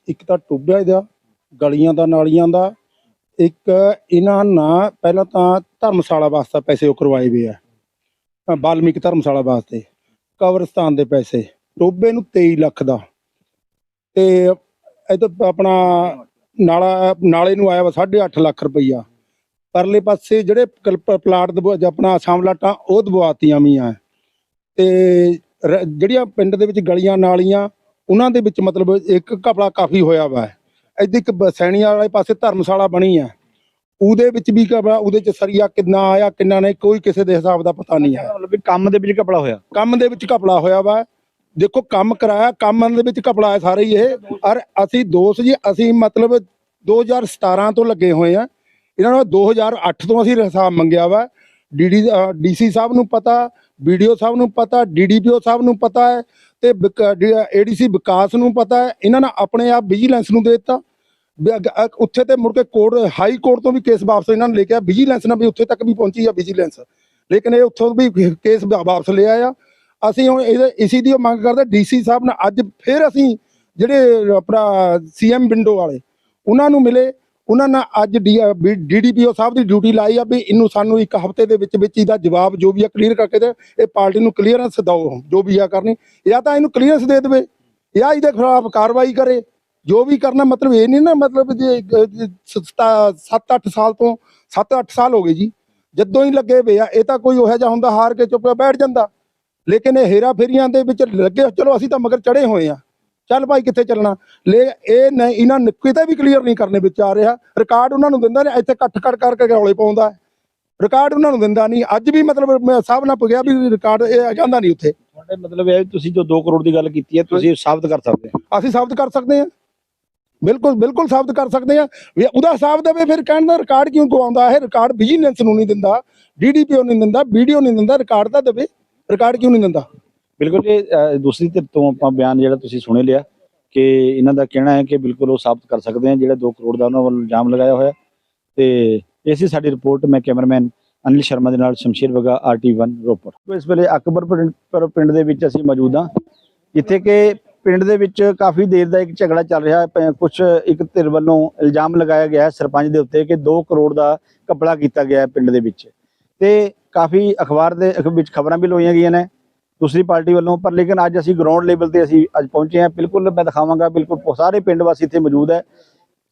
ਇੱਕ ਤਾਂ ਟੁੱਬਿਆ ਦਾ ਗਲੀਆਂ ਦਾ ਨਾਲੀਆਂ ਦਾ ਇੱਕ ਇਹਨਾਂ ਨਾ ਪਹਿਲਾਂ ਤਾਂ ਧਰਮਸ਼ਾਲਾ ਵਾਸਤੇ ਪੈਸੇ ਉਹ ਕਰਵਾਏ ਵੇ ਆ। ਬਾਲਮੀਕ ਧਰਮਸ਼ਾਲਾ ਵਾਸਤੇ ਕਬਰਸਤਾਨ ਦੇ ਪੈਸੇ। ਟੋਬੇ ਨੂੰ 23 ਲੱਖ ਦਾ। ਤੇ ਇਹ ਤਾਂ ਆਪਣਾ ਨਾਲਾ ਨਾਲੇ ਨੂੰ ਆਇਆ ਵਾ 8.5 ਲੱਖ ਰੁਪਈਆ। ਪਰਲੇ ਪਾਸੇ ਜਿਹੜੇ ਕਲ- ਪਲਾਟ ਦਬ- ਜਾਂ ਆਪਣਾ ਸਾਮਲਾਟਾਂ ਉਹ ਦਬਵਾਤੀਆਂ ਵੀਆਂ ਤੇ ਰ- ਜਿਹੜੀਆਂ ਪਿੰਡ ਦੇ ਵਿੱਚ ਗਲੀਆਂ ਨਾਲੀਆਂ ਉਹਨਾਂ ਦੇ ਵਿੱਚ ਮਤਲਬ ਇੱਕ ਘਪਲਾ ਕਾਫੀ ਹੋਇਆ ਵਾ। ਇੱਥੇ ਇੱਕ ਬਸੈਣੀਆਂ ਵਾਲੇ ਪਾਸੇ ਧਰਮਸ਼ਾਲਾ ਬਣੀ ਆ। ਉਹਦੇ ਵਿੱਚ ਵੀ ਘਪਲਾ ਉਹਦੇ ਚ ਸਰੀਆ ਕਿੰਨਾ ਆਇਆ ਕਿੰਨਾ ਨਹੀਂ ਕੋਈ ਕਿਸੇ ਦੇ ਹਿਸਾਬ ਦਾ ਪਤਾ ਨਹੀਂ ਹੈ ਮਤਲਬ ਵੀ ਕੰਮ ਦੇ ਵਿੱਚ ਘਪਲਾ ਹੋਇਆ? ਕੰਮ ਦੇ ਵਿੱਚ ਘਪਲਾ ਹੋਇਆ ਵਾ। ਦੇਖੋ, ਕੰਮ ਕਰਾਇਆ, ਕੰਮ ਦੇ ਵਿੱਚ ਘਪਲਾ ਹੈ ਸਾਰੇ ਹੀ ਇਹ। ਔਰ ਅਸੀਂ ਦੋਸਤ ਜੀ, ਅਸੀਂ ਮਤਲਬ 2017 ਤੋਂ ਲੱਗੇ ਹੋਏ ਆ ਇਹਨਾਂ ਨੂੰ 2008 ਤੋਂ ਅਸੀਂ ਹਿਸਾਬ ਮੰਗਿਆ ਵਾ। ਡੀਡੀ ਡੀਸੀ ਸਾਹਿਬ ਨੂੰ ਪਤਾ ਵੀਡੀਓ ਸਾਹਿਬ ਨੂੰ ਪਤਾ ਡੀਡੀਪੀਓ ਸਾਹਿਬ ਨੂੰ ਪਤਾ ਹੈ ਤੇ ਏਡੀਸੀ ਵਿਕਾਸ ਨੂੰ ਪਤਾ ਹੈ। ਇਹਨਾਂ ਨੇ ਆਪਣੇ ਆਪ ਵਿਜੀਲੈਂਸ ਨੂੰ ਦੇ ਦਿੱਤਾ। ਉੱਥੇ ਤੇ ਮੁੜ ਕੇ ਕੋਰਟ, ਹਾਈ ਕੋਰਟ ਤੋਂ ਵੀ ਕੇਸ ਵਾਪਸ ਇਹਨਾਂ ਨੇ ਲੈ ਕੇ ਆ ਵਿਜੀਲੈਂਸ ਨਾਲ ਵੀ ਉੱਥੇ ਤੱਕ ਵੀ ਪਹੁੰਚੀ ਆ ਵਿਜੀਲੈਂਸ ਲੇਕਿਨ ਇਹ ਉੱਥੋਂ ਵੀ ਕੇਸ ਵਾਪਸ ਲਿਆ ਆ ਅਸੀਂ ਹੁਣ ਇਹਦੇ, ਇਸੀ ਦੀ ਉਹ ਮੰਗ ਕਰਦੇ, ਡੀਸੀ ਸਾਹਿਬ ਨਾਲ ਅੱਜ ਫਿਰ ਅਸੀਂ ਜਿਹੜੇ ਆਪਣਾ ਸੀਐਮ ਵਿੰਡੋ ਵਾਲੇ, ਉਹਨਾਂ ਨੂੰ ਮਿਲੇ, ਉਹਨਾਂ ਨਾਲ ਅੱਜ ਡੀਡੀਪੀਓ ਸਾਹਿਬ ਦੀ ਡਿਊਟੀ ਲਾਈ ਆ ਵੀ ਇਹਨੂੰ ਸਾਨੂੰ ਇੱਕ ਹਫ਼ਤੇ ਦੇ ਵਿੱਚ ਵਿੱਚ ਇਹਦਾ ਜਵਾਬ ਜੋ ਵੀ ਆ ਕਲੀਅਰ ਕਰਕੇ ਦੇ, ਇਹ ਪਾਰਟੀ ਨੂੰ ਕਲੀਅਰੈਂਸ ਦਿਓ, ਜੋ ਵੀ ਆ ਕਰਨੀ, ਜਾਂ ਤਾਂ ਇਹਨੂੰ ਕਲੀਅਰੈਂਸ ਦੇ ਦੇਵੇ, ਜਾਂ ਇਹਦੇ ਖਿਲਾਫ ਕਾਰਵਾਈ ਕਰੇ, ਜੋ ਵੀ ਕਰਨਾ, ਮਤਲਬ ਇਹ ਨਹੀਂ ਨਾ, ਮਤਲਬ ਜੇ 7-8 ਸਾਲ ਤੋਂ 7-8 ਸਾਲ ਹੋ ਗਏ ਜੀ, ਜਦੋਂ ਹੀ ਲੱਗੇ ਵੇ ਆ, ਇਹ ਤਾਂ ਕੋਈ ਉਹੋ ਜਿਹਾ ਹੁੰਦਾ, ਹਾਰ ਕੇ ਚੁੱਪ ਬੈਠ ਜਾਂਦਾ। ਲੇਕਿਨ ਇਹ ਹੇਰਾ ਫੇਰੀਆਂ ਦੇ ਵਿੱਚ ਲੱਗੇ ਚਲੋ ਅਸੀਂ ਤਾਂ ਮਗਰ ਚੜੇ ਹੋਏ ਆ ਚੱਲ ਭਾਈ ਕਿੱਥੇ ਚੱਲਣਾ? ਲੈ ਇਹ ਨਹੀਂ ਇਹਨਾਂ ਨੇ ਕਿਤੇ ਵੀ ਕਲੀਅਰ ਨਹੀਂ ਕਰਨੇ ਵਿੱਚ ਆ ਰਿਹਾ। ਰਿਕਾਰਡ ਉਹਨਾਂ ਨੂੰ ਦਿੰਦਾ ਨੇ ਇੱਥੇ ਇਕੱਠ ਕੱਟ ਕਰਕੇ ਰੌਲੇ ਪਾਉਂਦਾ ਹੈ। ਰਿਕਾਰਡ ਉਹਨਾਂ ਨੂੰ ਦਿੰਦਾ ਨਹੀਂ। ਅੱਜ ਵੀ ਮਤਲਬ ਮੈਂ ਸਭ ਨਾਲ ਪੁਗਿਆ ਵੀ ਰਿਕਾਰਡ ਇਹ ਜਾਂਦਾ ਨਹੀਂ ਉੱਥੇ। ਤੁਹਾਡੇ ਮਤਲਬ ਇਹ ਹੈ ਤੁਸੀਂ ਜੋ 2 ਕਰੋੜ ਦੀ ਗੱਲ ਕੀਤੀ ਹੈ ਤੁਸੀਂ ਸਾਬਤ ਕਰ ਸਕਦੇ ਹੋ। ਅਸੀਂ ਸਾਬਤ ਕਰ ਸਕਦੇ ਹਾਂ। ਬਿਲਕੁਲ ਬਿਲਕੁਲ ਸਾਬਤ ਕਰ ਸਕਦੇ ਹਾਂ। ਵੀ ਉਹਦਾ ਹਿਸਾਬ ਦੇਵੇ ਫਿਰ ਕਹਿਣ ਦਾ ਰਿਕਾਰਡ ਕਿਉਂ ਗਵਾਉਂਦਾ? ਹੈ ਰਿਕਾਰਡ ਵਿਜੀਲੈਂਸ ਨੂੰ ਨਹੀਂ ਦਿੰਦਾ। ਡੀਡੀਪੀਓ ਨਹੀਂ ਦਿੰਦਾ ਵੀਡੀਓ ਨਹੀਂ ਦਿੰਦਾ ਰਿਕਾਰਡ ਤਾਂ ਦੇਵੇ। ਰਿਕਾਰਡ ਕਿਉਂ ਨਹੀਂ ਦਿੰਦਾ? ਬਿਲਕੁਲ ਜੀ ਦੂਸਰੀ ਧਿਰ ਤੋਂ ਆਪਾਂ ਬਿਆਨ ਜਿਹੜਾ ਤੁਸੀਂ ਸੁਣੇ ਲਿਆ ਕਿ ਇਹਨਾਂ ਦਾ ਕਹਿਣਾ ਹੈ ਕਿ ਬਿਲਕੁਲ ਉਹ ਸਾਬਤ ਕਰ ਸਕਦੇ ਆ ਜਿਹੜਾ 2 ਕਰੋੜ ਦਾ ਉਹਨਾਂ ਵੱਲੋਂ ਇਲਜ਼ਾਮ ਲਗਾਇਆ ਹੋਇਆ। ਤੇ ਇਹ ਸੀ ਸਾਡੀ ਰਿਪੋਰਟ ਮੈਂ ਕੈਮਰਾਮੈਨ ਅਨਿਲ ਸ਼ਰਮਾ ਦੇ ਨਾਲ ਸ਼ਮਸ਼ੀਰ ਵਗਾ ਆਰਟੀ1 ਰੋਪੜ। ਇਸ ਵੇਲੇ ਅਕਬਰ ਪਿੰਡ ਪਰ ਪਿੰਡ ਦੇ ਵਿੱਚ ਅਸੀਂ ਮੌਜੂਦ ਹਾਂ। ਜਿੱਥੇ ਕਿ ਪਿੰਡ ਦੇ ਵਿੱਚ ਕਾਫੀ ਦੇਰ ਦਾ ਇੱਕ ਝਗੜਾ ਚੱਲ ਰਿਹਾ ਹੈ ਕੁਝ ਇੱਕ ਧਿਰ ਵੱਲੋਂ ਇਲਜ਼ਾਮ ਲਗਾਇਆ ਗਿਆ ਹੈ ਸਰਪੰਚ ਦੇ ਉੱਤੇ ਕਿ 2 ਕਰੋੜ ਦਾ ਕਪੜਾ ਕੀਤਾ ਗਿਆ ਹੈ ਪਿੰਡ ਦੇ ਵਿੱਚ। ਤੇ ਕਾਫੀ ਅਖਬਾਰ ਦੇ ਅਖ- ਵਿੱਚ ਖਬਰਾਂ ਵੀ ਲੋਈਆਂ ਗਈਆਂ ਨੇ। ਦੂਸਰੀ ਪਾਰਟੀ ਵੱਲੋਂ, ਪਰ ਲੇਕਿਨ ਅੱਜ ਅਸੀਂ ਗਰਾਊਂਡ ਲੈਵਲ ਤੇ ਅਸੀਂ ਅੱਜ ਪਹੁੰਚੇ ਹਾਂ। ਬਿਲਕੁਲ ਮੈਂ ਦਿਖਾਵਾਂਗਾ, ਬਿਲਕੁਲ ਸਾਰੇ ਪਿੰਡ ਵਾਸੀ ਇੱਥੇ ਮੌਜੂਦ ਹੈ।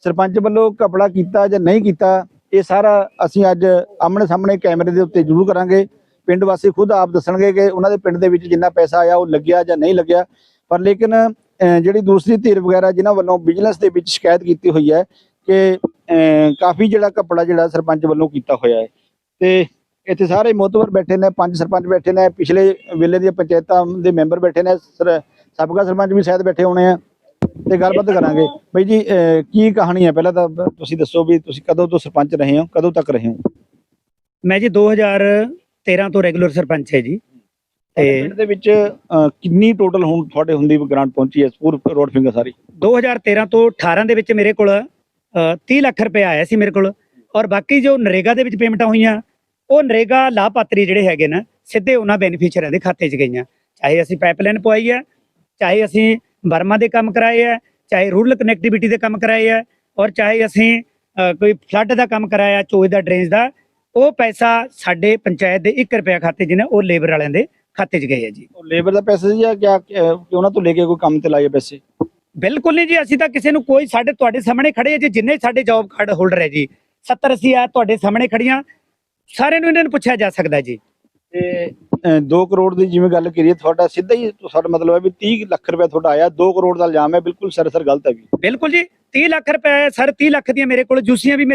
ਸਰਪੰਚ ਵੱਲੋਂ ਕਪੜਾ ਕੀਤਾ ਜਾਂ ਨਹੀਂ ਕੀਤਾ, ਇਹ ਸਾਰਾ ਅਸੀਂ ਅੱਜ ਆਮਣੇ ਸਾਹਮਣੇ ਕੈਮਰੇ ਦੇ ਉੱਤੇ ਜ਼ਰੂਰ ਕਰਾਂਗੇ। ਪਿੰਡ ਵਾਸੀ ਖੁਦ ਆਪ ਦੱਸਣਗੇ ਕਿ ਉਹਨਾਂ ਦੇ ਪਿੰਡ ਦੇ ਵਿੱਚ ਜਿੰਨਾ ਪੈਸਾ ਆਇਆ, ਉਹ ਲੱਗਿਆ ਜਾਂ ਨਹੀਂ ਲੱਗਿਆ। ਪਰ ਲੇਕਿਨ ਜਿਹੜੀ ਦੂਸਰੀ ਧਿਰ ਵਗੈਰਾ ਜਿਨ੍ਹਾਂ ਵੱਲੋਂ ਬਿਜਨਸ ਦੇ ਵਿੱਚ ਸ਼ਿਕਾਇਤ ਕੀਤੀ ਹੋਈ ਹੈ ਕਿ ਕਾਫੀ ਜਿਹੜਾ ਕਪੜਾ ਜਿਹੜਾ ਸਰਪੰਚ ਵੱਲੋਂ ਕੀਤਾ ਹੋਇਆ ਹੈ। ਤੇ ਇੱਥੇ ਸਾਰੇ ਮੋਤਵਰ ਬੈਠੇ ਨੇ ਪੰਜ ਸਰਪੰਚ ਬੈਠੇ ਨੇ ਪਿਛਲੇ ਵੇਲੇ ਦੀਆਂ ਪੰਚਾਇਤਾਂ ਦੇ ਮੈਂਬਰ ਬੈਠੇ ਨੇ ਸਰ- ਸਾਬਕਾ ਸਰਪੰਚ ਵੀ ਸ਼ਾਇਦ ਬੈਠੇ ਹੋਣੇ ਆ ਤੇ ਗੱਲਬਾਤ ਕਰਾਂਗੇ। ਬਈ ਜੀ ਕੀ ਕਹਾਣੀ ਹੈ ਪਹਿਲਾਂ ਤਾਂ ਤੁਸੀਂ ਦੱਸੋ ਵੀ ਤੁਸੀਂ ਕਦੋਂ ਤੋਂ ਸਰਪੰਚ ਰਹੇ ਹੋ ਕਦੋਂ ਤੱਕ ਰਹੇ ਹੋ? ਮੈਂ ਜੀ 2013 ਤੋਂ ਰੈਗੂਲਰ ਸਰਪੰਚ ਹੈ ਜੀ। ਤੇ ਪਿੰਡ ਦੇ ਵਿੱਚ ਕਿੰਨੀ ਟੋਟਲ ਹੁਣ ਤੁਹਾਡੇ ਹੁੰਦੀ ਗ੍ਰਾਂਟ ਪਹੁੰਚੀ ਹੈ? ਪੂਰ ਰੋਡ ਫਿੰਗਰ ਸਾਰੀ। 2013 ਤੋਂ 18 ਦੇ ਵਿੱਚ ਮੇਰੇ ਕੋਲ ਅ, 30 ਲੱਖ ਰੁਪਏ ਆਇਆ ਸੀ ਮੇਰੇ ਕੋਲ। ਔਰ ਬਾਕੀ ਜੋ ਨਰੇਗਾ ਦੇ ਵਿੱਚ ਪੇਮੈਂਟਾਂ ਹੋਈਆਂ ਉਹ ਨਰੇਗਾ ਲਾਭਪਾਤਰੀ ਜਿਹੜੇ ਹੈਗੇ ਨਾ ਸਿੱਧੇ ਉਹਨਾਂ ਬੈਨੀਫੀਸ਼ੀਅਰਾਂ ਦੇ ਖਾਤੇ 'ਚ ਗਈਆਂ। ਚਾਹੇ ਅਸੀਂ ਪਾਈਪਲਾਈਨ ਪਵਾਈ ਹੈ ਚਾਹੇ ਅਸੀਂ ਬਰਮਾ ਦੇ ਕੰਮ ਕਰਾਏ ਹੈ ਚਾਹੇ ਰੂਰਲ ਕਨੈਕਟੀਵਿਟੀ ਦੇ ਕੰਮ ਕਰਾਏ ਹੈ ਔਰ ਚਾਹੇ ਅਸੀਂ ਕੋਈ ਫਲੱਡ ਦਾ ਕੰਮ ਕਰਾਇਆ ਚੋਏ ਦਾ ਡਰੇਨਜ ਦਾ ਉਹ ਪੈਸਾ ਸਾਡੇ ਪੰਚਾਇਤ ਦੇ 1 ਰੁਪਿਆ ਖਾਤੇ 'ਚ ਨੇ ਉਹ ਲੇਬਰ ਵਾਲਿਆਂ ਦੇ ਖਾਤੇ 'ਚ ਗਏ ਹੈ ਜੀ। ਲੇਬਰ ਦਾ ਪੈਸਾ ਜਾਂ ਕਿਆ ਕਿ ਉਹਨਾਂ ਤੋਂ ਲੈ ਕੇ ਕੋਈ ਕੰਮ ਤੇ ਲਾਏ ਪੈਸੇ? ਬਿਲਕੁਲ ਨਹੀਂ ਜੀ ਅਸੀਂ ਤਾਂ ਕਿਸੇ ਨੂੰ ਕੋਈ ਸਾਡੇ ਤੁਹਾਡੇ ਸਾਹਮਣੇ ਖੜੇ ਆ ਜੀ ਜਿੰਨੇ ਸਾਡੇ ਜੌਬ ਕਾਰਡ ਹੋਲਡਰ ਹੈ ਜੀ। 70 ਅਸੀਂ ਆ ਤੁਹਾਡੇ ਸਾਹਮਣੇ ਖੜੀਆਂ ਸਾਰਿਆਂ ਨੂੰ ਇਹਨਾਂ ਨੂੰ ਪੁੱਛਿਆ ਜਾ ਸਕਦਾ ਜੀ। ਤੇ 2 ਕਰੋੜ ਦੀ ਜਿਵੇਂ ਗੱਲ ਕਰੀਏ ਤੁਹਾਡਾ ਸਿੱਧਾ ਹੀ ਤੁਹਾਡਾ ਮਤਲਬ ਹੈ ਵੀ 30 ਲੱਖ ਰੁਪਏ ਤੁਹਾਡਾ ਆਇਆ 2 ਕਰੋੜ ਦਾ ਇਲਜ਼ਾਮ ਹੈ ਬਿਲਕੁਲ ਸਰਾਸਰ ਗਲਤ ਹੈ ਵੀ ਬਿਲਕੁਲ ਜੀ 30 ਲੱਖ ਰੁਪਏ ਸਰ 30 ਲੱਖ ਦੀਆਂ ਮੇਰੇ ਕੋਲ ਜੂਸੀਆਂ ਵੀ